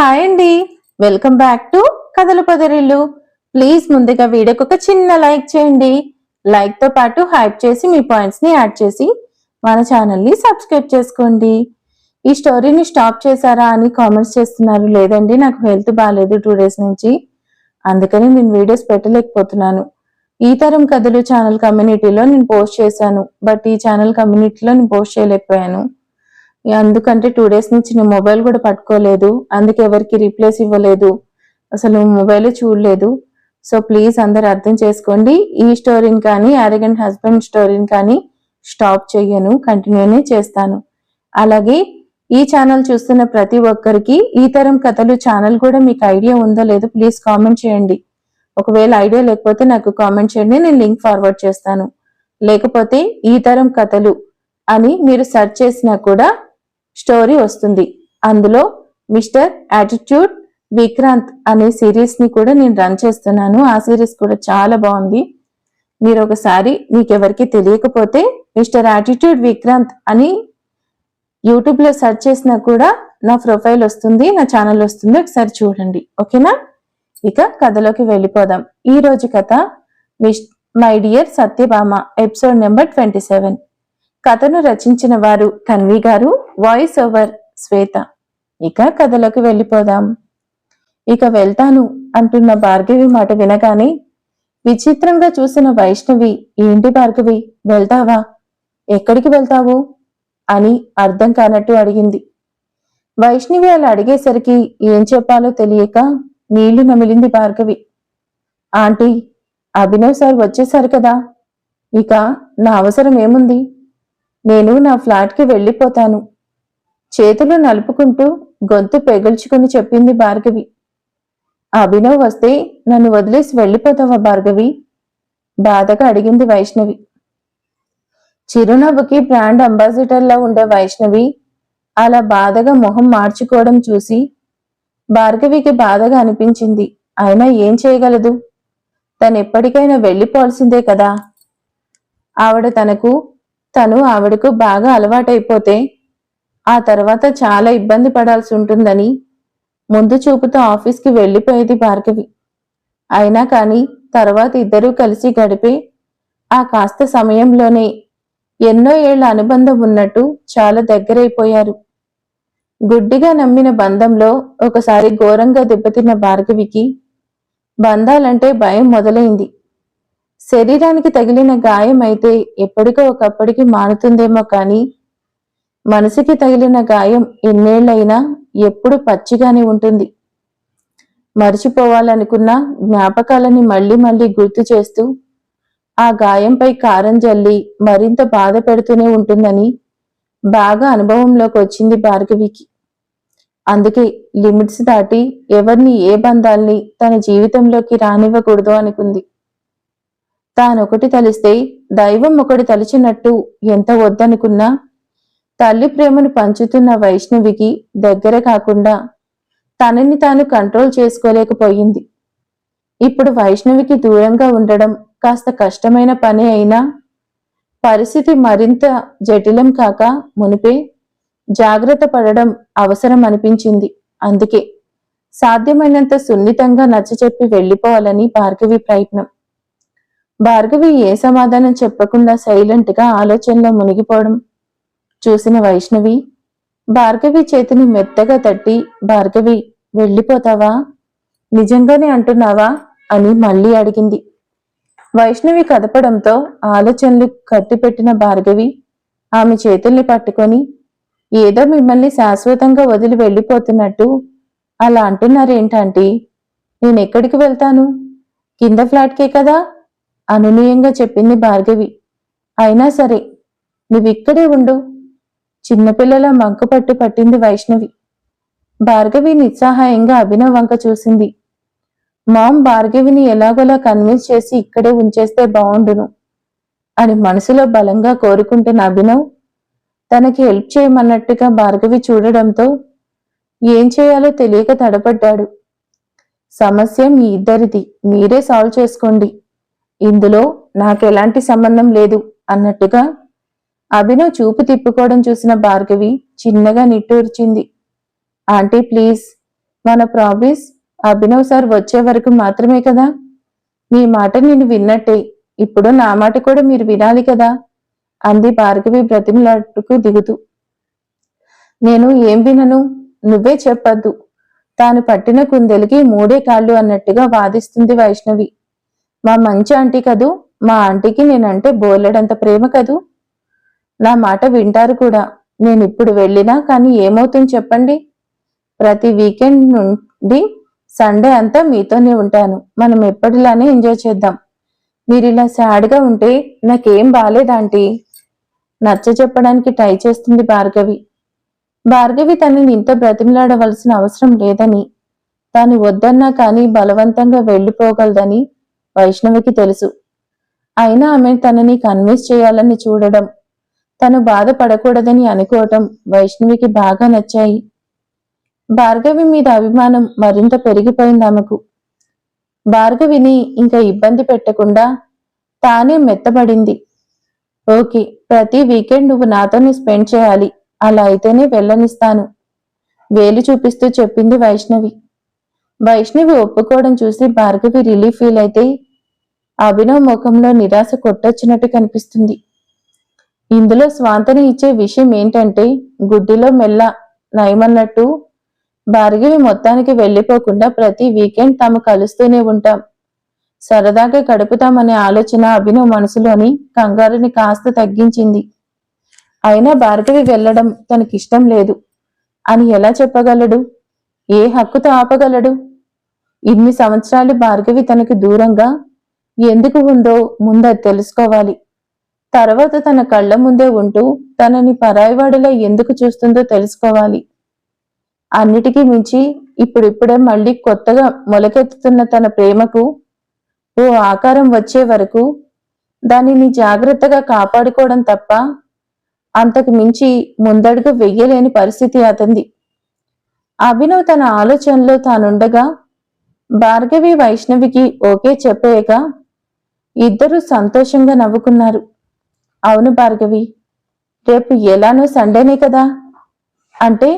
Hi అండి. Welcome back to కథలు పదరిల్లు. Please ముందుగా వీడియోకి ఒక చిన్న లైక్ చేయండి. లైక్తో పాటు హైప్ చేసి మీ పాయింట్స్ని యాడ్ చేసి మన ఛానల్ని సబ్స్క్రైబ్ చేసుకోండి. ఈ స్టోరీని స్టాప్ చేశారా అని కామెంట్స్ చేస్తున్నారు. లేదండి నాకు హెల్త్ బాగాలేదు టూ డేస్ నుంచి. అందుకని నేను వీడియోస్ పెట్టలేకపోతున్నాను. ఈ తరం కథలు ఛానల్ కమ్యూనిటీలో నేను పోస్ట్ చేశాను. బట్ ఈ ఛానల్ కమ్యూనిటీలో నేను పోస్ట్ చేయలేకపోయాను. అందుకంటే టూ డేస్ నుంచి నేను మొబైల్ కూడా పట్టుకోలేదు. అందుకే ఎవరికి రీప్లేస్ ఇవ్వలేదు. అసలు మొబైల్ చూడలేదు. సో ప్లీజ్ అందరు అర్థం చేసుకోండి. ఈ స్టోరీని కానీ అరగంట్ హస్బెండ్ స్టోరీని కానీ స్టాప్ చేయను కంటిన్యూనే చేస్తాను. అలాగే ఈ ఛానల్ చూస్తున్న ప్రతి ఒక్కరికి ఈ తరం కథలు ఛానల్ కూడా మీకు ఐడియా ఉందో లేదో ప్లీజ్ కామెంట్ చేయండి. ఒకవేళ ఐడియా లేకపోతే నాకు కామెంట్ చేయండి. నేను లింక్ ఫార్వర్డ్ చేస్తాను. లేకపోతే ఈ తరం కథలు అని మీరు సెర్చ్ చేసినా కూడా స్టోరీ వస్తుంది. అందులో మిస్టర్ యాటిట్యూడ్ విక్రాంత్ అనే సిరీస్ని కూడా నేను రన్ చేస్తున్నాను. ఆ సిరీస్ కూడా చాలా బాగుంది. మీరు ఒకసారి మీకెవరికి తెలియకపోతే మిస్టర్ యాటిట్యూడ్ విక్రాంత్ అని యూట్యూబ్లో సెర్చ్ చేసినా కూడా నా ప్రొఫైల్ వస్తుంది నా ఛానల్ వస్తుంది. ఒకసారి చూడండి. ఓకేనా? ఇక కథలోకి వెళ్ళిపోదాం. ఈ రోజు కథ my dear Satyabhama episode number twenty seven. కథను రచించిన వారు తన్వి గారు వాయిస్ ఓవర్ శ్వేత. ఇక కథలోకి వెళ్ళిపోదాం. ఇక వెళ్తాను అంటున్న భార్గవి మాట వినగానే విచిత్రంగా చూసిన వైష్ణవి ఏంటి భార్గవి వెళ్తావా? ఎక్కడికి వెళ్తావు? అని అర్థం కానట్టు అడిగింది. వైష్ణవి అలా అడిగేసరికి ఏం చెప్పాలో తెలియక నీళ్ళు నమిలింది భార్గవి. ఆంటీ అభినవ్ సార్ వచ్చేసారు కదా. ఇక నా అవసరం ఏముంది? నేను నా ఫ్లాట్కి వెళ్ళిపోతాను. చేతులు నలుపుకుంటూ గొంతు పెగుల్చుకుని చెప్పింది భార్గవి. అభినవ్ వస్తే నన్ను వదిలేసి వెళ్ళిపోతావా భార్గవి? బాధగా అడిగింది వైష్ణవి. చిరునవ్వుకి బ్రాండ్ అంబాసిడర్లా ఉండే వైష్ణవి అలా బాధగా మొహం మార్చుకోవడం చూసి భార్గవికి బాధగా అనిపించింది. అయినా ఏం చేయగలదు? తను ఎప్పటికైనా వెళ్ళిపోవాల్సిందే కదా? ఆవిడ తనకు తను ఆవిడకు బాగా అలవాటైపోతే ఆ తర్వాత చాలా ఇబ్బంది పడాల్సి ఉంటుందని ముందు చూపుతో ఆఫీస్కి వెళ్ళిపోయేది భార్గవి. అయినా కానీ తర్వాత ఇద్దరూ కలిసి గడిపే ఆ కాస్త సమయంలోనే ఎన్నో ఏళ్ళ అనుబంధం ఉన్నట్టు చాలా దగ్గరైపోయారు. గుడ్డిగా నమ్మిన బంధంలో ఒకసారి ఘోరంగా దెబ్బతిన్న భార్గవికి బంధాలంటే భయం మొదలైంది. శరీరానికి తగిలిన గాయం అయితే ఎప్పటికో ఒకప్పటికి మానుతుందేమో కానీ మనసుకి తగిలిన గాయం ఎన్నేళ్ళైనా ఎప్పుడు పచ్చిగానే ఉంటుంది. మర్చిపోవాలనుకున్న జ్ఞాపకాలని మళ్ళీ మళ్ళీ గుర్తు చేస్తూ ఆ గాయంపై కారం జల్లి మరింత బాధ పెడుతూనే ఉంటుందని బాగా అనుభవంలోకి వచ్చింది భార్గవికి. అందుకే లిమిట్స్ దాటి ఎవరిని ఏ బంధాల్ని తన జీవితంలోకి రానివ్వకూడదు అనుకుంది. తానొకటి తలిస్తే దైవం ఒకటి తలిచినట్టు ఎంత వద్దనుకున్నా? తల్లి ప్రేమను పంచుతున్న వైష్ణవికి దగ్గర కాకుండా తనని తాను కంట్రోల్ చేసుకోలేకపోయింది. ఇప్పుడు వైష్ణవికి దూరంగా ఉండడం కాస్త కష్టమైన పని అయినా? పరిస్థితి మరింత జటిలం కాక మునిపే జాగ్రత్త పడడం అవసరం అనిపించింది అందుకే సాధ్యమైనంత సున్నితంగా నచ్చచెప్పి వెళ్ళిపోవాలని భార్గవి ప్రయత్నం. భార్గవి ఏ సమాధానం చెప్పకుండా సైలెంట్గా ఆలోచనలో మునిగిపోవడం చూసిన వైష్ణవి భార్గవి చేతిని మెత్తగా తట్టి భార్గవి వెళ్ళిపోతావా? నిజంగానే అంటున్నావా? అని మళ్ళీ అడిగింది. వైష్ణవి కదపడంతో ఆలోచనలు కట్టిపెట్టిన భార్గవి ఆమె చేతుల్ని పట్టుకొని ఏదో మిమ్మల్ని శాశ్వతంగా వదిలి వెళ్ళిపోతున్నట్టు అలా అంటున్నారేంటంటే? నేను ఎక్కడికి వెళ్తాను? కింద ఫ్లాట్కే కదా? అనునీయంగా చెప్పింది భార్గవి. అయినా సరే నువ్విక్కడే ఉండు. చిన్నపిల్లల మంకు పట్టు పట్టింది వైష్ణవి. భార్గవి నిస్సహాయంగా అభినవ్ వంక చూసింది. మామ్ భార్గవిని ఎలాగోలా కన్విన్స్ చేసి ఇక్కడే ఉంచేస్తే బాగుండును అని మనసులో బలంగా కోరుకుంటున్న అభినవ్ తనకి హెల్ప్ చేయమన్నట్టుగా భార్గవి చూడడంతో ఏం చేయాలో తెలియక తడపడ్డాడు. సమస్య మీ ఇద్దరిది. మీరే సాల్వ్ చేసుకోండి. ఇందులో నాకు ఎలాంటి సంబంధం లేదు అన్నట్టుగా అభినవ్ చూపు తిప్పుకోవడం చూసిన భార్గవి చిన్నగా నిట్టూర్చింది. ఆంటీ ప్లీజ్ మన ప్రామిస్ అభినవ్ సార్ వచ్చే వరకు మాత్రమే కదా? మీ మాట నేను విన్నట్టే. ఇప్పుడు నా మాట కూడా మీరు వినాలి కదా? అంది భార్గవి బ్రతిమలాటుకు దిగుతూ. నేను ఏం వినను? నువ్వే చెప్పద్దు. తాను పట్టిన కుందెలకి మూడే కాళ్ళు అన్నట్టుగా వాదిస్తుంది వైష్ణవి. మా మంచి ఆంటీ కదూ? మా ఆంటీకి నేనంటే బోలెడంత ప్రేమ కదూ? నా మాట వింటారు కూడా. నేను ఇప్పుడు వెళ్ళినా కానీ ఏమవుతుంది చెప్పండి? ప్రతి వీకెండ్ నుండి సండే అంతా మీతోనే ఉంటాను. మనం ఎప్పటిలానే ఎంజాయ్ చేద్దాం. మీరు ఇలా సాడ్గా ఉంటే నాకేం బాలేదాంటీ నచ్చ చెప్పడానికి ట్రై చేస్తుంది భార్గవి. భార్గవి తనని ఇంత బ్రతిమలాడవలసిన అవసరం లేదని తాను వద్దన్నా కానీ బలవంతంగా వెళ్ళిపోగలదని వైష్ణవికి తెలుసు. అయినా ఆమె తనని కన్విన్స్ చేయాలని చూడడం తను బాధపడకూడదని అనుకోవటం వైష్ణవికి బాగా నచ్చాయి. భార్గవి మీద అభిమానం మరింత పెరిగిపోయింది ఆమెకు. భార్గవిని ఇంకా ఇబ్బంది పెట్టకుండా తానే మెత్తబడింది. ఓకే ప్రతి వీకెండ్ నువ్వు నాతోనే స్పెండ్ చేయాలి. అలా అయితేనే వెళ్ళనిస్తాను. వేలు చూపిస్తూ చెప్పింది వైష్ణవి. వైష్ణవి ఒప్పుకోవడం చూసి భార్గవి రిలీఫ్ ఫీల్ అయితే అభినవ్ ముఖంలో నిరాశ కొట్టొచ్చినట్టు కనిపిస్తుంది. ఇందులో స్వాంతని ఇచ్చే విషయం ఏంటంటే గుడ్డిలో మెల్ల నయమన్నట్టు భార్గవి మొత్తానికి వెళ్ళిపోకుండా ప్రతి వీకెండ్ తాము కలుస్తూనే ఉంటాం. సరదాగా గడుపుతామనే ఆలోచన అభినవ్ మనసులోని కంగారుని కాస్త తగ్గించింది. అయినా భార్గవి వెళ్ళడం తనకిష్టం లేదు. అని ఎలా చెప్పగలడు? ఏ హక్కుతో ఆపగలడు? ఇన్ని సంవత్సరాలు భార్గవి తనకి దూరంగా ఎందుకు ఉందో ముందది తెలుసుకోవాలి. తర్వాత తన కళ్ళ ముందే ఉంటూ తనని పరాయివాడిలా ఎందుకు చూస్తుందో తెలుసుకోవాలి. అన్నిటికీ మించి ఇప్పుడిప్పుడే మళ్ళీ కొత్తగా మొలకెత్తుతున్న తన ప్రేమకు ఓ ఆకారం వచ్చే వరకు దానిని జాగ్రత్తగా కాపాడుకోవడం తప్ప అంతకు మించి ముందడుగు వెయ్యలేని పరిస్థితి అతంది అభినవ్ తన ఆలోచనలో తానుండగా భార్గవి వైష్ణవికి ఓకే చెప్పేయక ఇద్దరూ సంతోషంగా నవ్వుకున్నారు. అవును భార్గవి రేపు ఎలానో సండేనే కదా. అంటే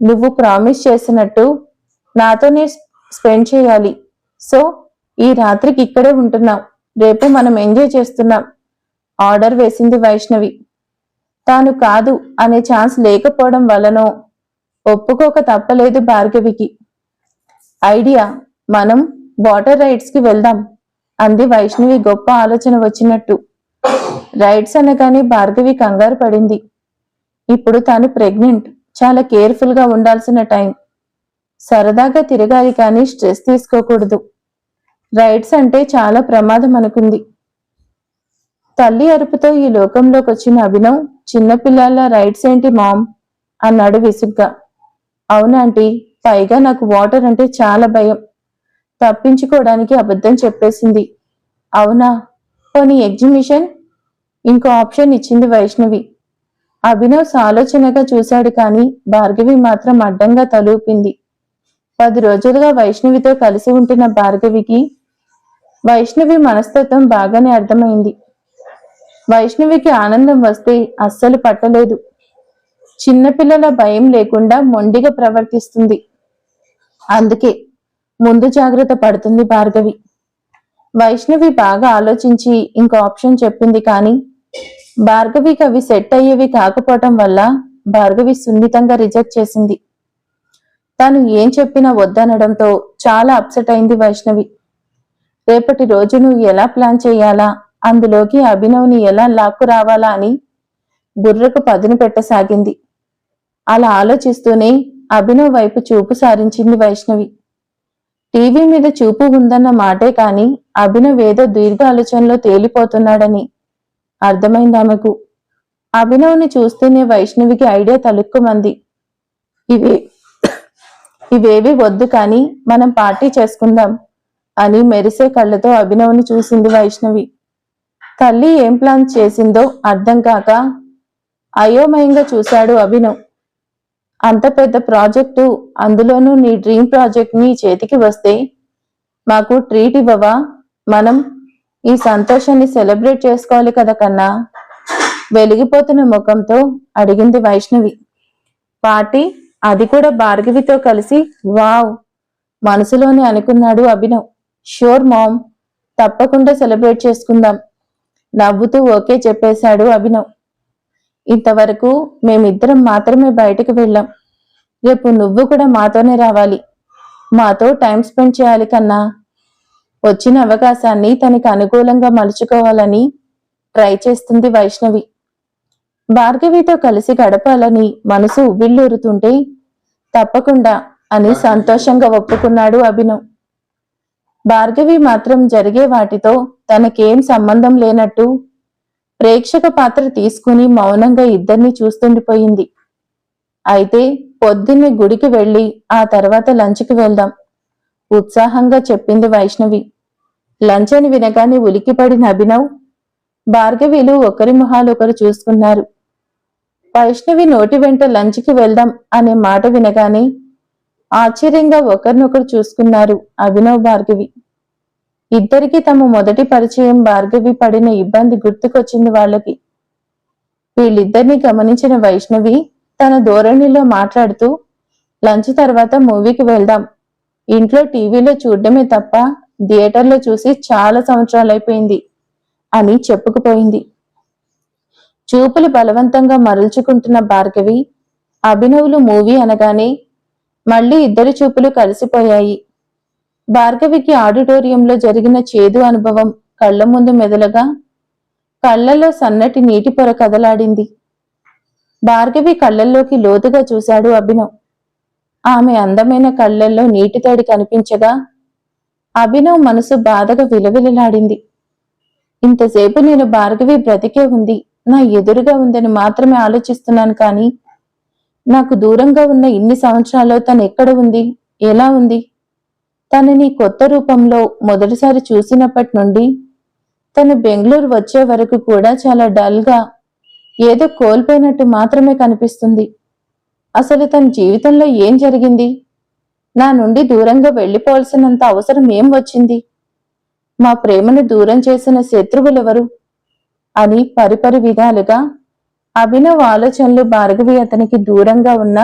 నువ్వు ప్రామిస్ చేసినట్టు నాతోనే స్పెండ్ చేయాలి. సో ఈ రాత్రికి ఇక్కడే ఉంటున్నాం రేపు మనం ఎంజాయ్ చేస్తున్నాం. ఆర్డర్ వేసింది వైష్ణవి. తాను కాదు అనే ఛాన్స్ లేకపోవడం వలనో ఒప్పుకోక తప్పలేదు భార్గవికి. ఐడియా మనం వాటర్ రైడ్స్కి వెళ్దాం. అంది వైష్ణవి గొప్ప ఆలోచన వచ్చినట్టు. రైడ్స్ అనగానే భార్గవి కంగారు పడింది. ఇప్పుడు తాను ప్రెగ్నెంట్ చాలా కేర్ఫుల్గా ఉండాల్సిన టైం. సరదాగా తిరగాలి కానీ స్ట్రెస్ తీసుకోకూడదు. రైడ్స్ అంటే చాలా ప్రమాదం అనుకుంది. తల్లి అరుపుతో ఈ లోకంలోకి వచ్చిన అభినవ్ చిన్నపిల్లల రైడ్స్ ఏంటి మామ్? అన్నాడు విసుగ్గా. అవునాంటీ పైగా నాకు వాటర్ అంటే చాలా భయం. తప్పించుకోవడానికి అబద్ధం చెప్పేసింది. అవునా? పోనీ ఎగ్జిబిషన్? ఇంకో ఆప్షన్ ఇచ్చింది వైష్ణవి. అభినవ్ సాలోచనగా చూశాడు కానీ భార్గవి మాత్రం అడ్డంగా తలూపింది. పది రోజులుగా వైష్ణవితో కలిసి ఉంటున్న భార్గవికి వైష్ణవి మనస్తత్వం బాగానే అర్థమైంది. వైష్ణవికి ఆనందం వస్తే అస్సలు పట్టలేదు. చిన్నపిల్లల భయం లేకుండా మొండిగా ప్రవర్తిస్తుంది. అందుకే ముందు జాగ్రత్త పడుతుంది భార్గవి. వైష్ణవి బాగా ఆలోచించి ఇంకో ఆప్షన్ చెప్పింది కానీ భార్గవికి అవి సెట్ అయ్యేవి కాకపోవటం వల్ల భార్గవి సున్నితంగా రిజెక్ట్ చేసింది. తాను ఏం చెప్పినా వద్దనడంతో చాలా అప్సెట్ అయింది వైష్ణవి. రేపటి రోజు నువ్వు ఎలా ప్లాన్ చేయాలా? అందులోకి అభినవ్ని ఎలా లాక్కు రావాలా అని బుర్రకు పదును పెట్టసాగింది. అలా ఆలోచిస్తూనే అభినవ్ వైపు చూపు సారించింది వైష్ణవి. టీవీ మీద చూపు ఉందన్న మాటే కాని అభినవ్ ఏదో దీర్ఘ ఆలోచనలో తేలిపోతున్నాడని అర్థమైంది ఆమెకు. అభినవ్ని చూస్తేనే వైష్ణవికి ఐడియా తలుక్కుమంది ఇవే ఇవేవి వద్దు కాని మనం పార్టీ చేసుకుందాం అని మెరిసే కళ్ళతో అభినవ్ని చూసింది వైష్ణవి. తల్లి ఏం ప్లాన్ చేసిందో అర్థం కాక అయోమయంగా చూశాడు అభినవ్. అంత పెద్ద ప్రాజెక్టు అందులోనూ నీ డ్రీమ్ ప్రాజెక్ట్ నీ చేతికి వస్తే మాకు ట్రీట్ ఇవ్వవా? మనం ఈ సంతోషాన్ని సెలబ్రేట్ చేసుకోవాలి కదా కన్నా. వెలిగిపోతున్న ముఖంతో అడిగింది వైష్ణవి. పార్టీ అది కూడా భార్గవితో కలిసి? వావ్! మనసులోనే అనుకున్నాడు అభినవ్. Sure mom! తప్పకుండా సెలబ్రేట్ చేసుకుందాం. నవ్వుతూ ఓకే చెప్పేశాడు అభినవ్. ఇంతవరకు మేమిద్దరం మాత్రమే బయటకు వెళ్ళాం. రేపు నువ్వు కూడా మాతోనే రావాలి. మాతో టైం స్పెండ్ చేయాలి కన్నా. వచ్చిన అవకాశాన్ని తనకి అనుకూలంగా మలుచుకోవాలని ట్రై చేస్తుంది వైష్ణవి. భార్గవితో కలిసి గడపాలని మనసు ఉవ్విళ్ళూరుతుంటే తప్పకుండా అని సంతోషంగా ఒప్పుకున్నాడు అభినవ్. భార్గవి మాత్రం జరిగే వాటితో తనకేం సంబంధం లేనట్టు ప్రేక్షక పాత్ర తీసుకుని మౌనంగా ఇద్దరిని చూస్తుండిపోయింది. అయితే పొద్దున్నే గుడికి వెళ్ళి ఆ తర్వాత లంచ్కి వెళ్దాం. ఉత్సాహంగా చెప్పింది వైష్ణవి. లంచ్ అని వినగానే ఉలికిపడిన అభినవ్ భార్గవిలు ఒకరి మొహాలు ఒకరు చూసుకున్నారు. వైష్ణవి నోటి వెంట లంచ్కి వెళ్దాం అనే మాట వినగానే ఆశ్చర్యంగా ఒకరినొకరు చూసుకున్నారు అభినవ్ భార్గవి. ఇద్దరికి తమ మొదటి పరిచయం భార్గవి పడిన ఇబ్బంది గుర్తుకొచ్చింది వాళ్ళకి. వీళ్ళిద్దరిని గమనించిన వైష్ణవి తన ధోరణిలో మాట్లాడుతూ లంచ్ తర్వాత మూవీకి వెళ్దాం. ఇంట్లో టీవీలో చూడడమే తప్ప థియేటర్లో చూసి చాలా సంవత్సరాలైపోయింది అని చెప్పుకుపోయింది. చూపులు బలవంతంగా మరల్చుకుంటున్న భార్గవి అభినవులు మూవీ అనగానే మళ్ళీ ఇద్దరి చూపులు కలిసిపోయాయి. భార్గవికి ఆడిటోరియంలో జరిగిన చేదు అనుభవం కళ్ళ ముందు మెదలగా కళ్ళలో సన్నటి నీటి పొర కదలాడింది. భార్గవి కళ్ళల్లోకి లోతుగా చూశాడు అభినవ్. ఆమె అందమైన కళ్ళల్లో నీటి తడి కనిపించగా అభినవ్ మనసు బాధగా విలవిలలాడింది. ఇంతసేపు నేను భార్గవి బ్రతికే ఉంది నా ఎదురుగా ఉందని మాత్రమే ఆలోచిస్తున్నాను కానీ నాకు దూరంగా ఉన్న ఇన్ని సంవత్సరాల్లో తను ఎక్కడ ఉంది ఎలా ఉంది? తనని కొత్త రూపంలో మొదటిసారి చూసినప్పటి నుండి తను బెంగళూరు వచ్చే వరకు కూడా చాలా డల్గా ఏదో కోల్పోయినట్టు మాత్రమే కనిపిస్తుంది. అసలు తన జీవితంలో ఏం జరిగింది? నా నుండి దూరంగా వెళ్ళిపోవాల్సినంత అవసరం ఏం వచ్చింది? మా ప్రేమను దూరం చేసిన శత్రువులెవరు? అని పరిపరి విధాలుగా అభినవ్ ఆలోచనలు భార్గవి అతనికి దూరంగా ఉన్న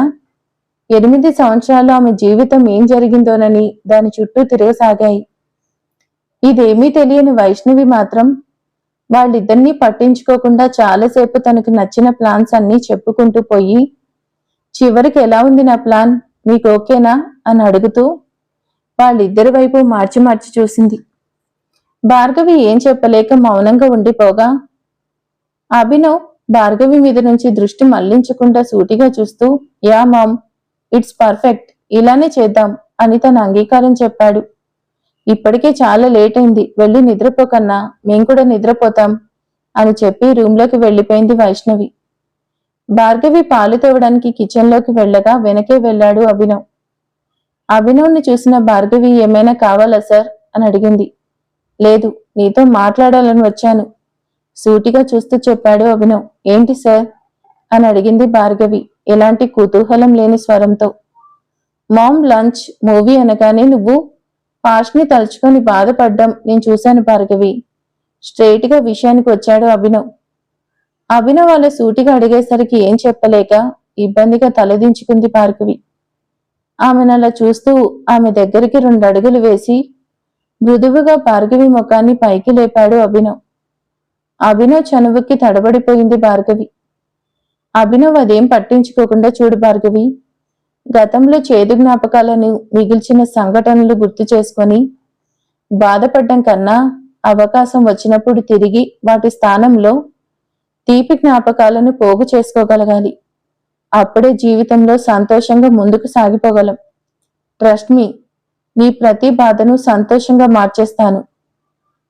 ఎనిమిది సంవత్సరాలు ఆమె జీవితం ఏం జరిగిందోనని దాని చుట్టూ తిరగసాగాయి. ఇదేమీ తెలియని వైష్ణవి మాత్రం వాళ్ళిద్దరినీ పట్టించుకోకుండా చాలాసేపు తనకు నచ్చిన ప్లాన్స్ అన్నీ చెప్పుకుంటూ పోయి చివరికి ఎలా ఉంది నా ప్లాన్? మీకు ఓకేనా? అని అడుగుతూ వాళ్ళిద్దరి వైపు మార్చి మార్చి చూసింది. భార్గవి ఏం చెప్పలేక మౌనంగా ఉండిపోగా? అభినవ్ భార్గవి మీద నుంచి దృష్టి మళ్ళించకుండా సూటిగా చూస్తూ యా మామ్ ఇట్స్ పర్ఫెక్ట్ ఇలానే చేద్దాం అని తన అంగీకారం చెప్పాడు. ఇప్పటికే చాలా లేట్ అయింది వెళ్ళి నిద్రపోకన్నా మేం కూడా నిద్రపోతాం అని చెప్పి రూమ్లోకి వెళ్ళిపోయింది వైష్ణవి. భార్గవి పాలు తేవడానికి కిచెన్లోకి వెళ్ళగా వెనకే వెళ్ళాడు అభినవ్. అభినవ్ని చూసిన భార్గవి ఏమైనా కావాలా సార్? అని అడిగింది. లేదు నీతో మాట్లాడాలని వచ్చాను. సూటిగా చూస్తూ చెప్పాడు అభినవ్. ఏంటి సార్? అని అడిగింది భార్గవి. ఎలాంటి కుతూహలం లేని స్వరంతో మామ్ లంచ్ మూవీ అనగానే నువ్వు పాష్ని తలుచుకొని బాధపడ్డం నేను చూశాను భార్గవి. స్ట్రైట్గా విషయానికి వచ్చాడు అభినవ్. అభినవ్ వాళ్ళ సూటిగా అడిగేసరికి ఏం చెప్పలేక ఇబ్బందిగా తలదించుకుంది భార్గవి. ఆమెను అలా చూస్తూ ఆమె దగ్గరికి రెండు అడుగులు వేసి మృదువుగా భార్గవి ముఖాన్ని పైకి లేపాడు అభినవ్. అభినవ్ చనువుకి తడబడిపోయింది భార్గవి. అభినవ్ అదేం పట్టించుకోకుండా చూడు భార్గవి. గతంలో చేదు జ్ఞాపకాలను మిగిల్చిన సంఘటనలు గుర్తు చేసుకొని బాధపడ్డం కన్నా అవకాశం వచ్చినప్పుడు తిరిగి వాటి స్థానంలో తీపి జ్ఞాపకాలను పోగు చేసుకోగలగాలి. అప్పుడే జీవితంలో సంతోషంగా ముందుకు సాగిపోగలం. ట్రస్ట్ మీ నీ ప్రతి బాధను సంతోషంగా మార్చేస్తాను.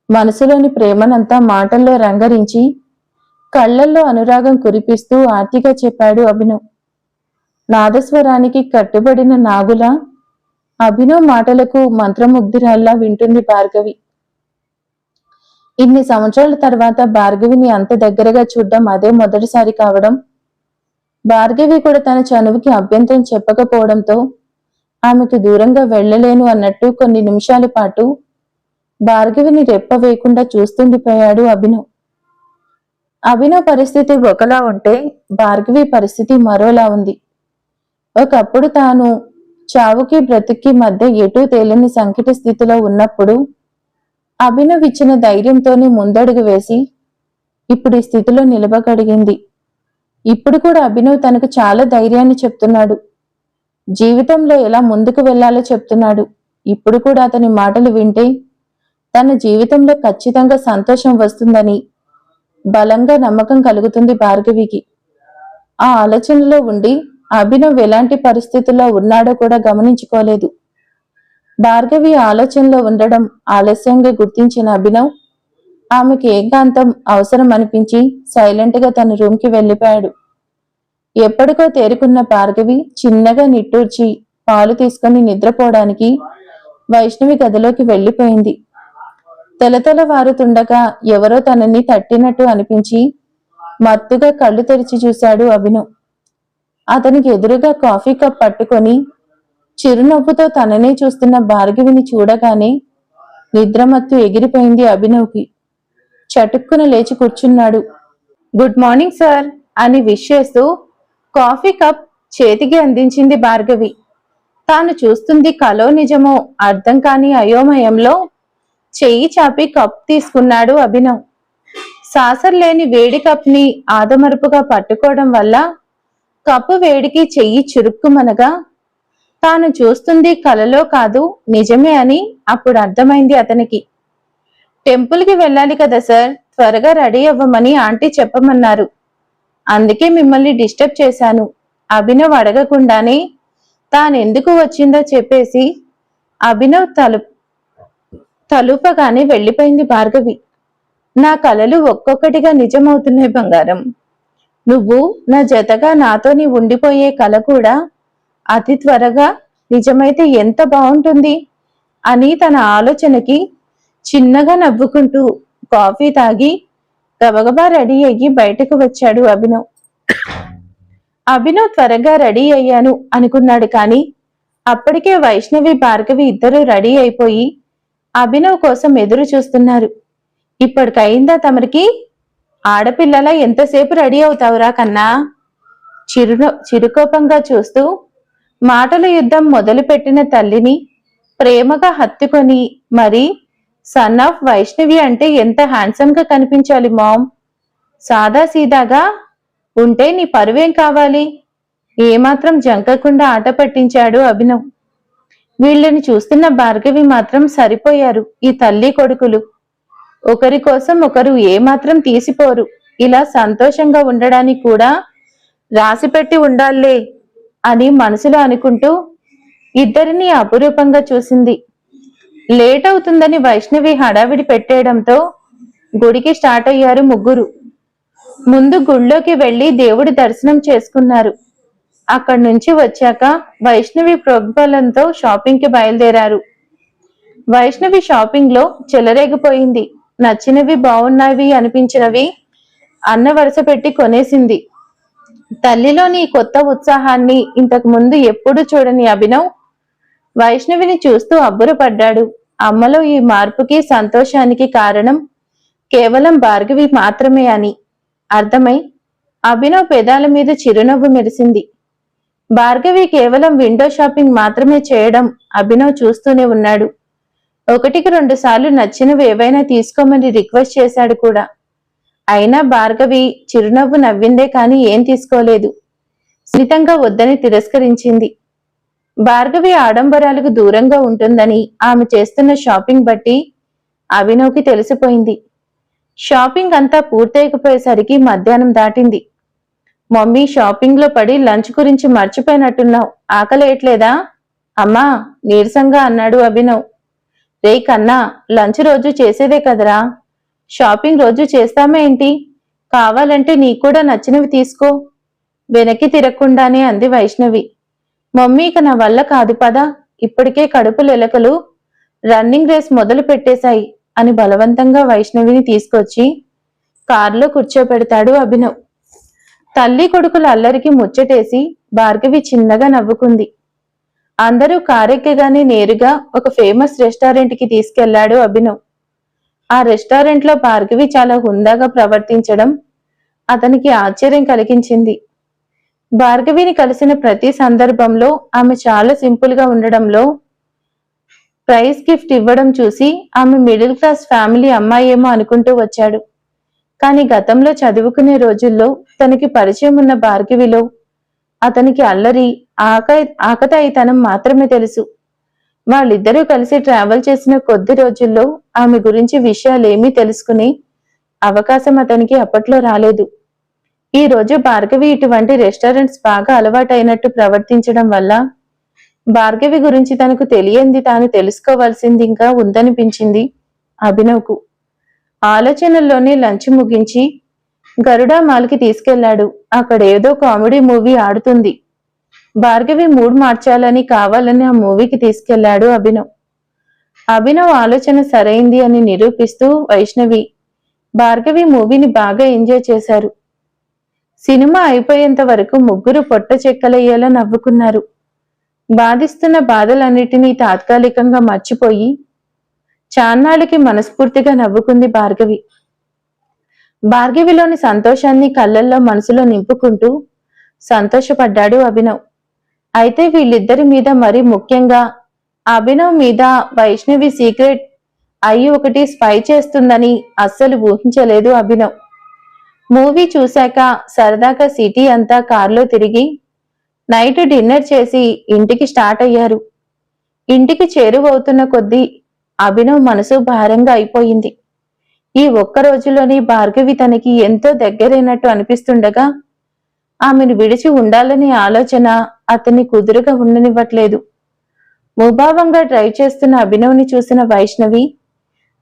మనసులోని ప్రేమనంతా మాటల్లో రంగరించి కళ్ళల్లో అనురాగం కురిపిస్తూ ఆర్తిగా చెప్పాడు అభినవ్. నాదస్వరానికి కట్టుబడిన నాగుల అభినవ్ మాటలకు మంత్రముగ్ధురాల్లా వింటుంది భార్గవి. ఇన్ని సంవత్సరాల తర్వాత భార్గవిని అంత దగ్గరగా చూడడం అదే మొదటిసారి కావడం భార్గవి కూడా తన చనువుకి అభ్యంతరం చెప్పకపోవడంతో ఆమెకు దూరంగా వెళ్ళలేను అన్నట్టు కొన్ని నిమిషాల పాటు భార్గవిని రెప్ప వేయకుండా చూస్తుండిపోయాడు అభినవ్. అభినవ్ పరిస్థితి ఒకలా ఉంటే భార్గవి పరిస్థితి మరోలా ఉంది. ఒకప్పుడు తాను చావుకి బ్రతుక్కి మధ్య ఎటూ తేలని సంకట స్థితిలో ఉన్నప్పుడు అభినవ్ ఇచ్చిన ధైర్యంతోనే ముందడుగు వేసి ఇప్పుడు ఈ స్థితిలో నిలబగడిగింది. ఇప్పుడు కూడా అభినవ్ తనకు చాలా ధైర్యాన్ని చెప్తున్నాడు. జీవితంలో ఎలా ముందుకు వెళ్ళాలో చెప్తున్నాడు. ఇప్పుడు కూడా అతని మాటలు వింటే తన జీవితంలో ఖచ్చితంగా సంతోషం వస్తుందని బలంగా నమ్మకం కలుగుతుంది భార్గవికి. ఆ ఆలోచనలో ఉండి అభినవ్ ఎలాంటి పరిస్థితుల్లో ఉన్నాడో కూడా గమనించుకోలేదు. భార్గవి ఆలోచనలో ఉండడం ఆలస్యంగా గుర్తించిన అభినవ్ ఆమెకి ఏకాంతం అవసరం అనిపించి సైలెంట్గా తన రూమ్కి ఎప్పటికో తేరుకున్న భార్గవి చిన్నగా నిట్టూర్చి పాలు తీసుకుని నిద్రపోవడానికి వైష్ణవి గదిలోకి వెళ్ళిపోయింది. తెలతెల వారుతుండగా ఎవరో తనని తట్టినట్టు అనిపించి మత్తుగా కళ్ళు తెరిచి చూశాడు అభినవ్ అతనికి ఎదురుగా కాఫీ కప్ పట్టుకొని చిరునవ్వుతో తననే చూస్తున్న భార్గవిని చూడగానే నిద్రమత్తు ఎగిరిపోయింది అభినవ్కి. చటుక్కున లేచి కూర్చున్నాడు. గుడ్ మార్నింగ్ సార్ అని విష్ చేస్తూ కాఫీ కప్ చేతికి అందించింది భార్గవి. తాను చూస్తుంది కలో నిజమో అర్థం కాని అయోమయంలో చెయ్యి చాపి కప్ తీసుకున్నాడు అభినవ్. సాసర్ లేని వేడి కప్ని ఆదమరుపుగా పట్టుకోవడం వల్ల కప్పు వేడికి చెయ్యి చురుక్కుమనగా తాను చూస్తుంది కలలో కాదు నిజమే అని అప్పుడు అర్థమైంది అతనికి. టెంపుల్కి వెళ్ళాలి కదా సార్ త్వరగా రెడీ అవ్వమని ఆంటీ చెప్పమన్నారు. అందుకే మిమ్మల్ని డిస్టర్బ్ చేశాను. అభినవ్ అడగకుండానే తానెందుకు వచ్చిందో చెప్పేసి అభినవ్ తలుపు తలుపగానే వెళ్ళిపోయింది భార్గవి. నా కలలు ఒక్కొక్కటిగా నిజమవుతున్నాయి బంగారం. నువ్వు నా జతగా నాతోని ఉండిపోయే కల కూడా అతి త్వరగా నిజమైతే ఎంత బాగుంటుంది అని తన ఆలోచనకి చిన్నగా నవ్వుకుంటూ కాఫీ తాగి గబగబా రెడీ అయ్యి బయటకు వచ్చాడు అభినవ్. అభినవ్ త్వరగా రెడీ అయ్యాను అనుకున్నాడు కానీ అప్పటికే వైష్ణవి భార్గవి ఇద్దరూ రెడీ అయిపోయి అభినవ్ కోసం ఎదురు చూస్తున్నారు. ఇప్పటికయిందా తమరికి? ఆడపిల్లల ఎంతసేపు రెడీ అవుతావురా కన్నా? చిరునో చిరుకోపంగా చూస్తూ మాటల యుద్ధం మొదలుపెట్టిన తల్లిని ప్రేమగా హత్తుకొని మరి సన్ ఆఫ్ వైష్ణవి అంటే ఎంత హ్యాండ్సమ్గా కనిపించాలి మామ్? సాదా సీదాగా ఉంటే నీ పరువేం కావాలి? ఏమాత్రం జంకకుండా ఆట పట్టించాడు అభినవ్. వీళ్ళని చూస్తున్న భార్గవి మాత్రం సరిపోయారు. ఈ తల్లి కొడుకులు. ఒకరి కోసం ఒకరు ఏమాత్రం తీసిపోరు. ఇలా సంతోషంగా ఉండడానికి కూడా రాసిపెట్టి ఉండాలే అని మనసులో అనుకుంటూ ఇద్దరిని అపురూపంగా చూసింది. లేట్ అవుతుందని వైష్ణవి హడావిడి పెట్టేయడంతో గుడికి స్టార్ట్ అయ్యారు ముగ్గురు. ముందు గుళ్ళోకి వెళ్ళి దేవుడి దర్శనం చేసుకున్నారు. అక్కడి నుంచి వచ్చాక వైష్ణవి ప్రోగ్బలంతో షాపింగ్కి బయలుదేరారు. వైష్ణవి షాపింగ్లో చెలరేగిపోయింది. నచ్చినవి బాగున్నవి అనిపించినవి అన్న వరుస పెట్టి కొనేసింది. తల్లిలోని కొత్త ఉత్సాహాన్ని ఇంతకు ముందు ఎప్పుడు చూడని అభినవ్ వైష్ణవిని చూస్తూ అబ్బురపడ్డాడు. అమ్మలో ఈ మార్పుకి సంతోషానికి కారణం కేవలం భార్గవి మాత్రమే అని అర్థమై అభినవ్ పెదాల మీద చిరునవ్వు మెరిసింది. భార్గవి కేవలం విండో షాపింగ్ మాత్రమే చేయడం అభినవ్ చూస్తూనే ఉన్నాడు. ఒకటికి రెండు సార్లు నచ్చినవి ఏవైనా తీసుకోమని రిక్వెస్ట్ చేశాడు కూడా. అయినా భార్గవి చిరునవ్వు నవ్విందే కాని ఏం తీసుకోలేదు. సున్నితంగా వద్దని తిరస్కరించింది. భార్గవి ఆడంబరాలకు దూరంగా ఉంటుందని ఆమె చేస్తున్న షాపింగ్ బట్టి అభినవ్కి తెలిసిపోయింది. షాపింగ్ అంతా పూర్తయిపోయేసరికి మధ్యాహ్నం దాటింది. మమ్మీ షాపింగ్లో పడి లంచ్ గురించి మర్చిపోయినట్టున్నావు. ఆకలేయట్లేదా? అమ్మా నీరసంగా అన్నాడు అభినవ్. రే కన్నా లంచ్ రోజు చేసేదే కదరా. షాపింగ్ రోజు చేస్తామా ఏంటి? కావాలంటే నీకు కూడా నచ్చినవి తీసుకో. వెనక్కి తిరగకుండానే అంది వైష్ణవి. మమ్మీ ఇక నా వల్ల కాదు పదా. ఇప్పటికే కడుపులు ఎలకలు రన్నింగ్ రేస్ మొదలు పెట్టేశాయి అని బలవంతంగా వైష్ణవిని తీసుకొచ్చి కారులో కూర్చోపెడతాడు అభినవ్. తల్లి కొడుకుల అల్లరికి ముచ్చటేసి భార్గవి చిన్నగా నవ్వుకుంది. అందరూ కారెక్కగానే నేరుగా ఒక ఫేమస్ రెస్టారెంట్కి తీసుకెళ్ళాడు అభినవ్. ఆ రెస్టారెంట్లో భార్గవి చాలా హుందాగా ప్రవర్తించడం అతనికి ఆశ్చర్యం కలిగించింది. భార్గవిని కలిసిన ప్రతి సందర్భంలో ఆమె చాలా సింపుల్గా ఉండడంలో ప్రైజ్ గిఫ్ట్ ఇవ్వడం చూసి ఆమె మిడిల్ క్లాస్ ఫ్యామిలీ అమ్మాయేమో అనుకుంటూ వచ్చాడు. కానీ గతంలో చదువుకునే రోజుల్లో తనకి పరిచయం ఉన్న భార్గవిలో అతనికి అల్లరి ఆక ఆకతాయితనం మాత్రమే తెలుసు. వాళ్ళిద్దరూ కలిసి ట్రావెల్ చేసిన కొద్ది రోజుల్లో ఆమె గురించి విషయాలేమీ తెలుసుకుని అవకాశం అతనికి అప్పట్లో రాలేదు. ఈ రోజు భార్గవి ఇటువంటి రెస్టారెంట్స్ బాగా అలవాటైనట్టు ప్రవర్తించడం వల్ల భార్గవి గురించి తనకు తెలియంది తాను తెలుసుకోవాల్సింది ఇంకా ఉందనిపించింది అభినవ్కు. ఆలోచనల్లోనే లంచ్ ముగించి గరుడా మాల్కి తీసుకెళ్ళాడు అక్కడ ఏదో కామెడీ మూవీ ఆడుతుంది. భార్గవి మూడ్ మార్చాలని కావాలని ఆ మూవీకి తీసుకెళ్ళాడు అభినవ్. అభినవ్ ఆలోచన సరైంది అని నిరూపిస్తూ వైష్ణవి భార్గవి మూవీని బాగా ఎంజాయ్ చేశారు. సినిమా అయిపోయేంత వరకు ముగ్గురు పొట్ట చెక్కలయ్యేలా నవ్వుకున్నారు. బాధిస్తున్న బాధలన్నిటినీ తాత్కాలికంగా మర్చిపోయి చాన్నాళ్ళకి మనస్ఫూర్తిగా నవ్వుకుంది భార్గవి. భార్గవిలోని సంతోషాన్ని కళ్ళల్లో మనసులో నింపుకుంటూ సంతోషపడ్డాడు అభినవ్. అయితే వీళ్ళిద్దరి మీద మరి ముఖ్యంగా అభినవ్ మీద వైష్ణవి సీక్రెట్ అయ్యి ఒకటి స్పై చేస్తుందని అస్సలు ఊహించలేదు అభినవ్. మూవీ చూశాక సరదాగా సిటీ అంతా కారులో తిరిగి నైట్ డిన్నర్ చేసి ఇంటికి స్టార్ట్ అయ్యారు. ఇంటికి చేరువవుతున్న కొద్దీ అభినవ్ మనసు భారంగా అయిపోయింది. ఈ ఒక్క రోజులోని భార్గవి తనకి ఎంతో దగ్గరైనట్టు అనిపిస్తుండగా ఆమెను విడిచి ఉండాలనే ఆలోచన అతన్ని కుదురుగా ఉండనివ్వట్లేదు. ముభావంగా డ్రైవ్ చేస్తున్న అభినవ్ని చూసిన వైష్ణవి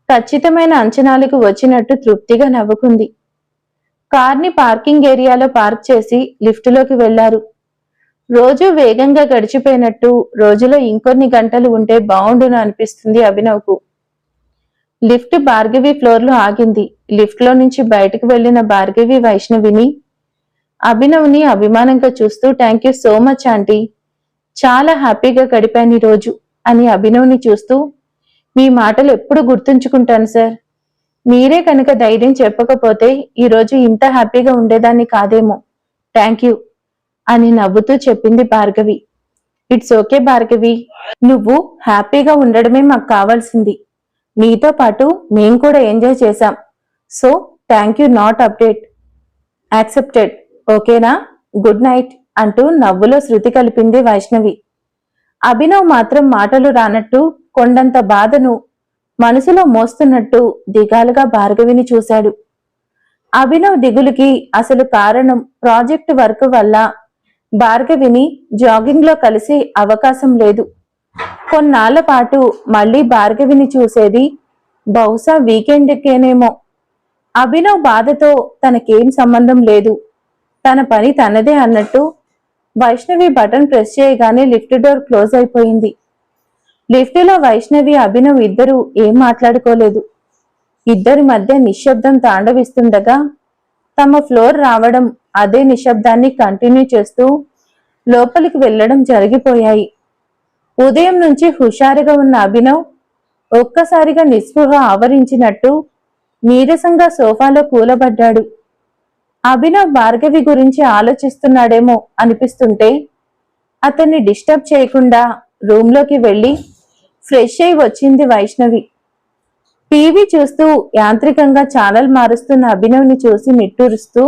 ఖచ్చితమైన అంచనాలకు వచ్చినట్టు తృప్తిగా నవ్వుకుంది. కార్ని పార్కింగ్ ఏరియాలో పార్క్ చేసి లిఫ్టులోకి వెళ్ళారు. రోజు వేగంగా గడిచిపోయినట్టు రోజులో ఇంకొన్ని గంటలు ఉంటే బాగుండును అనిపిస్తుంది అభినవ్కు. లిఫ్ట్ భార్గవి ఫ్లోర్లు ఆగింది. లిఫ్ట్లో నుంచి బయటకు వెళ్ళిన భార్గవి వైష్ణవిని అభినవ్ని అభిమానంగా చూస్తూ thank you so much aunty చాలా హ్యాపీగా గడిపాను రోజు అని అభినవ్ని చూస్తూ మీ మాటలు ఎప్పుడు గుర్తుంచుకుంటాను సార్. మీరే కనుక ధైర్యం చెప్పకపోతే ఈ రోజు ఇంత హ్యాపీగా ఉండేదాన్ని కాదేమో. థ్యాంక్ యూ అని నవ్వుతూ చెప్పింది భార్గవి. It's okay Bhargavi. నువ్వు హ్యాపీగా ఉండడమే మాకు కావాల్సింది. నీతో పాటు మేం కూడా ఎంజాయ్ చేశాం. So thank you not update. Accepted. ఓకేనా? గుడ్ నైట్ అంటూ నవ్వులో శృతి కలిపింది వైష్ణవి. అభినవ్ మాత్రం మాటలు రానట్టు కొండంత బాధను మనసులో మోస్తున్నట్టు దిగాలుగా భార్గవిని చూశాడు. అభినవ్ దిగులుకి అసలు కారణం ప్రాజెక్టు వర్క్ వల్ల భార్గవిని జాగింగ్లో కలిసి కలిసే అవకాశం లేదు. కొన్నాళ్ళ పాటు మళ్ళీ భార్గవిని చూసేది బహుశా వీకెండ్కేనేమో. అభినవ్ బాధతో తనకేం సంబంధం లేదు. తన పని తనదే అన్నట్టు వైష్ణవి బటన్ ప్రెస్ చేయగానే లిఫ్ట్ డోర్ క్లోజ్ అయిపోయింది. లిఫ్టులో వైష్ణవి అభినవ్ ఇద్దరూ ఏం మాట్లాడుకోలేదు. ఇద్దరి మధ్య నిశ్శబ్దం తాండవిస్తుండగా తమ ఫ్లోర్ రావడం అదే నిశ్శబ్దాన్ని కంటిన్యూ చేస్తూ లోపలికి వెళ్ళడం జరిగిపోయాయి. ఉదయం నుంచి హుషారుగా ఉన్న అభినవ్ ఒక్కసారిగా నిస్పృహ ఆవరించినట్టు నీరసంగా సోఫాలో కూలబడ్డాడు. అభినవ్ భార్గవి గురించి ఆలోచిస్తున్నాడేమో అనిపిస్తుంటే అతన్ని డిస్టర్బ్ చేయకుండా రూమ్లోకి వెళ్ళి ఫ్రెష్ అయి వచ్చింది వైష్ణవి. టీవీ చూస్తూ యాంత్రికంగా ఛానల్ మారుస్తున్న అభినవ్ని చూసి నిట్టూరుస్తూ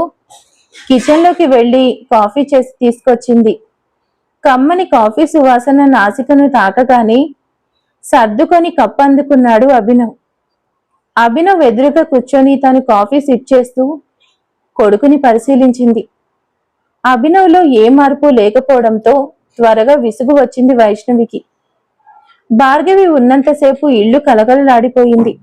కిచెన్లోకి వెళ్ళి కాఫీ చేసి తీసుకొచ్చింది. కమ్మని కాఫీ సువాసన నాసికను తాకగానే సర్దుకొని కప్పు అందుకున్నాడు అభినవ్. అభినవ్ ఎదురుగా కూర్చొని తను కాఫీ సిప్ చేస్తూ కొడుకుని పరిశీలించింది. అభినవ్లో ఏ మార్పు లేకపోవడంతో త్వరగా విసుగు వచ్చింది వైష్ణవికి. భార్గవి ఉన్నంతసేపు ఇల్లు కలగలలాడిపోయింది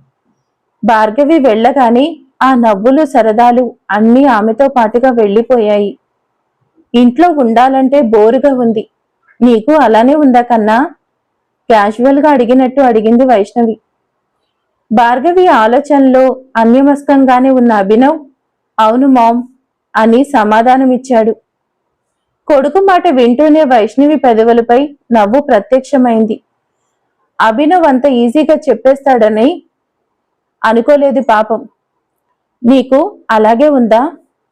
భార్గవి వెళ్ళగానే ఆ నవ్వులు సరదాలు అన్నీ ఆమెతో పాటుగా వెళ్ళిపోయాయి. ఇంట్లో ఉండాలంటే బోరుగా ఉంది. నీకు అలానే ఉందా కన్నా? క్యాజువల్గా అడిగినట్టు అడిగింది వైష్ణవి. భార్గవి ఆలోచనలో అన్యమస్కంగానే ఉన్న అభినవ్ అవును మామ్ అని సమాధానమిచ్చాడు. కొడుకు మాట వింటూనే వైష్ణవి పెదవులపై నవ్వు ప్రత్యక్షమైంది. అభినవ్ అంత ఈజీగా చెప్పేస్తాడని అనుకోలేదు పాపం. నీకు అలాగే ఉందా?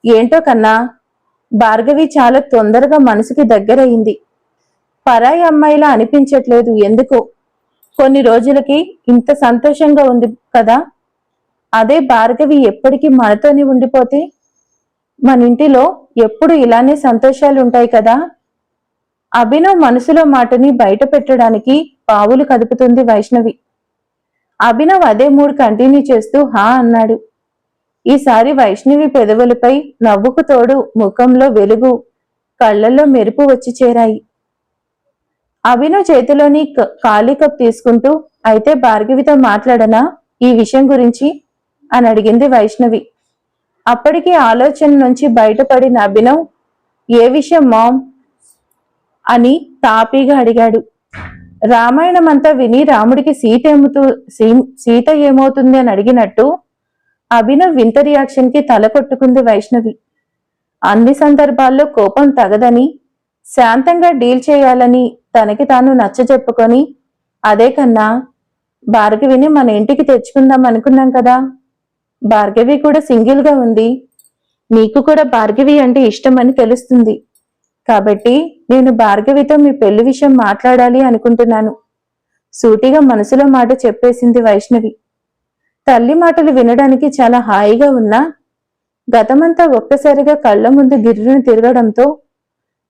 ఏంటో కన్నా భార్గవి చాలా తొందరగా మనసుకి దగ్గరయింది. పరాయి అమ్మాయిలా అనిపించట్లేదు ఎందుకో? కొన్ని రోజులకి ఇంత సంతోషంగా ఉంది కదా? అదే భార్గవి ఎప్పటికీ మనతోనే ఉండిపోతే? మన ఇంటిలో ఎప్పుడు ఇలానే సంతోషాలు ఉంటాయి కదా? అభినవ్ మనసులో మాటని బయట పెట్టడానికి పావులు కదుపుతుంది వైష్ణవి. అభినవ్ అదే మూడు కంటిన్యూ చేస్తూ హా అన్నాడు. ఈసారి వైష్ణవి పెదవులపై నవ్వుకు తోడు ముఖంలో వెలుగు కళ్ళల్లో మెరుపు వచ్చి చేరాయి. అభినవ్ చేతిలోని క- ఖాళీ కప్ తీసుకుంటూ అయితే భార్గవితో మాట్లాడనా? ఈ విషయం గురించి? అని అడిగింది వైష్ణవి. అప్పటికి ఆలోచన నుంచి బయటపడిన అభినవ్ ఏ విషయం మామ్? అని తాపీగా అడిగాడు. రామాయణం అంతా విని రాముడికి సీత ఏముతూ సీత ఏమవుతుంది అని అడిగినట్టు అభినవ్ వింత రియాక్షన్కి తల కొట్టుకుంది వైష్ణవి. అన్ని సందర్భాల్లో కోపం తగదని శాంతంగా డీల్ చేయాలని తనకి తాను నచ్చజెప్పుకొని అదే కన్నా భార్గవిని మన ఇంటికి తెచ్చుకుందాం అనుకున్నాం కదా. భార్గవి కూడా సింగిల్గా ఉంది. నీకు కూడా భార్గవి అంటే ఇష్టమని తెలుస్తుంది. కాబట్టి నేను భార్గవితో మీ పెళ్ళి విషయం మాట్లాడాలి అనుకుంటున్నాను. సూటిగా మనసులో మాట చెప్పేసింది వైష్ణవి. తల్లి మాటలు వినడానికి చాలా హాయిగా ఉన్నా గతమంతా ఒక్కసారిగా కళ్ళ ముందు గిర్రును తిరగడంతో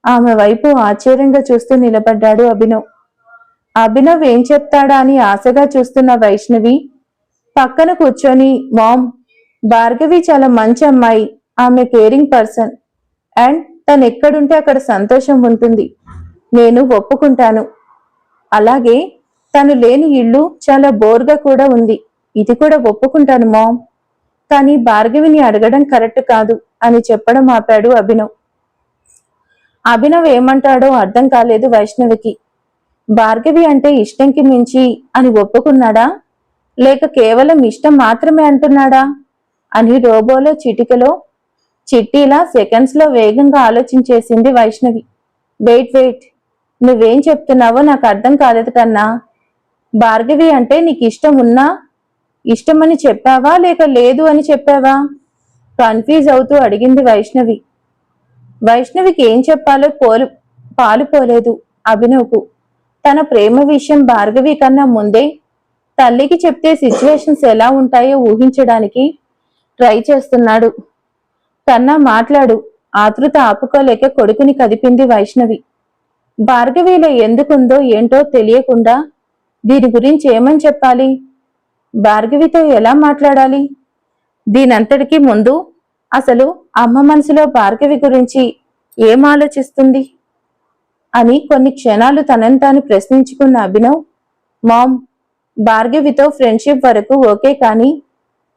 ఆమె వైపు ఆశ్చర్యంగా చూస్తూ నిలబడ్డాడు అభినవ్. అభినవ్ ఏం చెప్తాడా అని ఆశగా చూస్తున్న వైష్ణవి పక్కన కూర్చొని మామ్ భార్గవి చాలా మంచి అమ్మాయి ఆమె కేరింగ్ పర్సన్ అండ్ తను ఎక్కడుంటే అక్కడ సంతోషం ఉంటుంది. నేను ఒప్పుకుంటాను. అలాగే తను లేని ఇల్లు చాలా బోర్గా కూడా ఉంది. ఇది కూడా ఒప్పుకుంటాను మామ్. కానీ భార్గవిని అడగడం కరెక్ట్ కాదు అని చెప్పడం ఆపాడు అభినవ్. అభినవ్ ఏమంటాడో అర్థం కాలేదు వైష్ణవికి. భార్గవి అంటే ఇష్టంకి మించి అని ఒప్పుకున్నాడా? లేక కేవలం ఇష్టం మాత్రమే అంటున్నాడా? అని రోబోలో చిటికలో చిట్టీలా సెకండ్స్లో వేగంగా ఆలోచించేసింది వైష్ణవి. Wait wait. నువ్వేం చెప్తున్నావో నాకు అర్థం కాలేదు కన్నా. భార్గవి అంటే నీకు ఇష్టం ఉన్నా ఇష్టమని చెప్పావా లేక లేదు అని చెప్పావా? కన్ఫ్యూజ్ అవుతూ అడిగింది వైష్ణవి. వైష్ణవికి ఏం చెప్పాలో పోలు పాలుపోలేదు అభినవ్కు. తన ప్రేమ విషయం భార్గవి కన్నా ముందే తల్లికి చెప్తే సిచ్యువేషన్స్ ఎలా ఉంటాయో ఊహించడానికి ట్రై చేస్తున్నాడు. కన్నా మాట్లాడు. ఆతృత ఆపుకోలేక కొడుకుని కదిపింది వైష్ణవి. భార్గవిలో ఎందుకుందో ఏంటో తెలియకుండా దీని గురించి ఏమని చెప్పాలి? భార్గవితో ఎలా మాట్లాడాలి? దీనంతటికీ ముందు అసలు అమ్మ మనసులో భార్గవి గురించి ఏం ఆలోచిస్తుంది? అని కొన్ని క్షణాలు తనని తాను ప్రశ్నించుకున్న అభినవ్ మామ్ భార్గవితో ఫ్రెండ్షిప్ వరకు ఓకే కానీ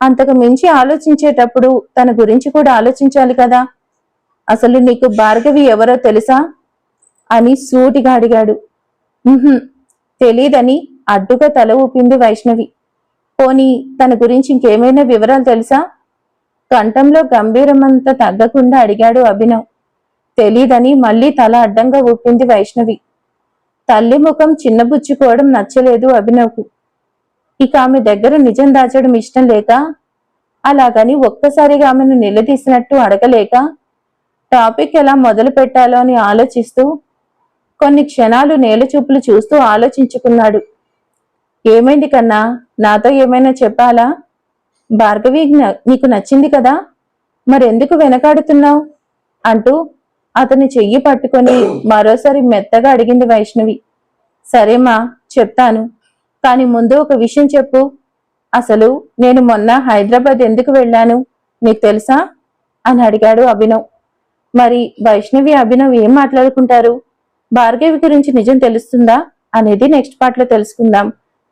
అంతకు మించి ఆలోచించేటప్పుడు తన గురించి కూడా ఆలోచించాలి కదా? అసలు నీకు భార్గవి ఎవరో తెలుసా? అని సూటిగా అడిగాడు. తెలీదని అడ్డుగా తల ఊపింది వైష్ణవి. పోనీ తన గురించి ఇంకేమైనా వివరాలు తెలుసా? కంఠంలో గంభీరమంత తగ్గకుండా అడిగాడు అభినవ్. తెలీదని మళ్ళీ తల అడ్డంగా ఊపింది వైష్ణవి. తల్లి ముఖం చిన్నబుచ్చుకోవడం నచ్చలేదు అభినవ్కు. ఇక ఆమె దగ్గర నిజం దాచడం ఇష్టం లేక అలాగని ఒక్కసారిగా ఆమెను నిలదీసినట్టు అడగలేక టాపిక్ ఎలా మొదలు పెట్టాలో అని ఆలోచిస్తూ కొన్ని క్షణాలు నేలచూపులు చూస్తూ ఆలోచించుకున్నాడు. ఏమైంది కన్నా నాతో ఏమైనా చెప్పాలా? భార్గవి నీకు నచ్చింది కదా? మరెందుకు వెనకాడుతున్నావు? అంటూ అతని చెయ్యి పట్టుకొని మరోసారి మెత్తగా అడిగింది వైష్ణవి. సరేమా చెప్తాను. కానీ ముందు ఒక విషయం చెప్పు. అసలు నేను మొన్న హైదరాబాద్ ఎందుకు వెళ్ళాను? నీకు తెలుసా? అని అడిగాడు అభినవ్. మరి వైష్ణవి అభినవ్ ఏం మాట్లాడుకుంటారు? భార్గవి గురించి నిజం తెలుస్తుందా? అనేది నెక్స్ట్ పార్ట్లో తెలుసుకుందాం.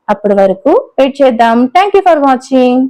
అప్పటి వరకు వెయిట్ చేద్దాం. Thank you for watching